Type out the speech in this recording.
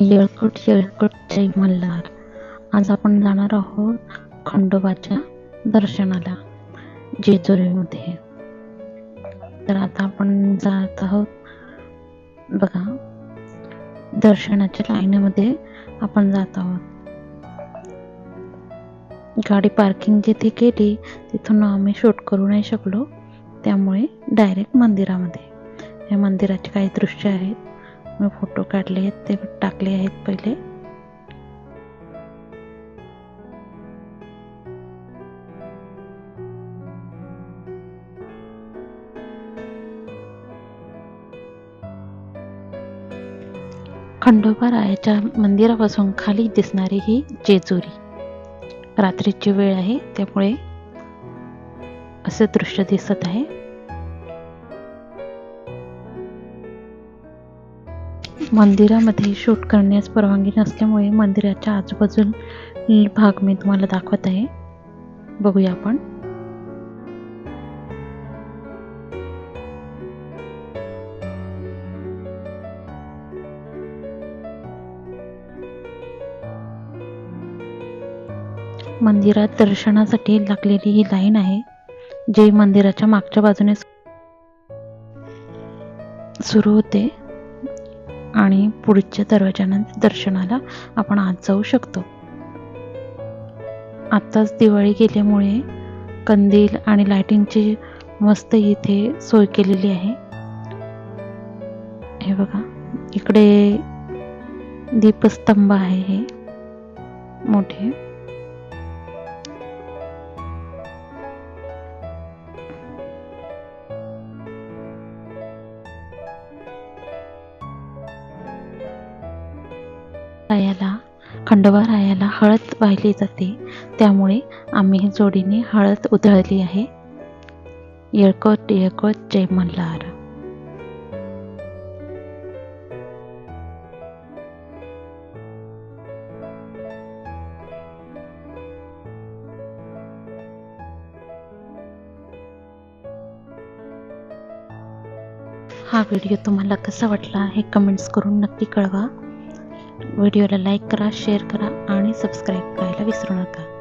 येळकोट येळकोट जय मल्हार. आज आपण जाणार आहोत खंडोबाच्या दर्शनाला जेजुरीमध्ये. तर आता आपण जात आहोत बघा दर्शनाच्या लाईनीमध्ये आपण जात आहोत. गाडी पार्किंग जिथे केली तिथून आम्ही शूट करू नाही शकलो त्यामुळे डायरेक्ट मंदिरामध्ये. या मंदिराचे काही दृश्य आहेत. मी फोटो काढले आहेत ते टाकले आहेत पहिले. खंडोबा रायाच्या मंदिरापासून खाली दिसणारी ही जेजुरी. रात्रीची वेळ आहे त्यामुळे असे दृश्य दिसत आहे. मंदिरामध्ये शूट करण्यास परवानगी नसल्यामुळे मंदिराच्या आजूबाजूल भाग मी तुम्हाला दाखवत आहे. बघूया आपण. मंदिरात दर्शनासाठी लागलेली ही लाईन आहे जी मंदिराच्या मागच्या बाजूने सुरू होते. आणि पुढच्या दरवाजानं दर्शनाला आपण आत जाऊ शकतो. आत्ताच दिवाळी गेल्यामुळे कंदील आणि लाइटिंगची मस्त इथे सोय केलेली आहे. हे बघा इकडे दीपस्तंभ आहे हे मोठे. रायाला खंडोबा रायाला हळद वाहिली जाते. त्यामुळे आम्ही जोडीने हळद उधळली आहे. येळकोट येळकोट जय मल्हार. हा व्हिडिओ तुम्हाला कसा वाटला हे कमेंट्स करून नक्की कळवा. व्हिडिओला लाईक करा शेअर करा आणि सबस्क्राईब करायला विसरू नका.